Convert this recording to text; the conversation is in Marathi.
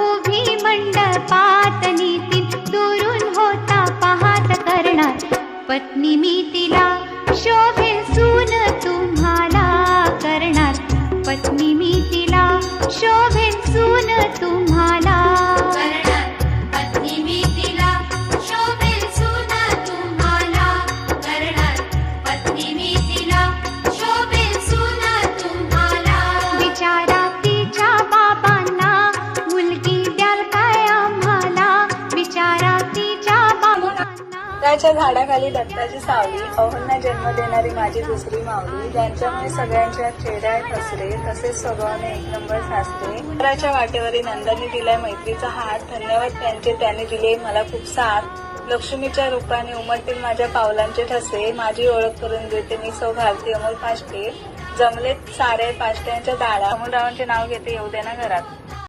उभी मंडपात नीती दुरून होता पाहात करणार पत्नी मी तिला शोभे सून तुम्हाला करणार पत्नी मी तिला शोभे सून त्याच्या झाडाखाली दत्ताची सावली अहोंना जन्म देणारी माझी दुसरी मावली ज्यांच्यामुळे सगळ्यांच्या चेहऱ्यात हसरे तसेच स्वभावाने एक नंबर सासरे. घराच्या वाटेवरील नंदानी दिलाय मैत्रीचा हात. धन्यवाद त्यांचे त्याने दिले मला खूप साथ. लक्ष्मीच्या रूपाने उमटतील माझ्या पावलांचे ठसे. माझी ओळख करून देते मी सौ भारती अमोल पाष्टे जमलेत सारे पाष्ट्यांच्या दाडा अमोल रावांचे नाव घेते येऊ दे ना घरात.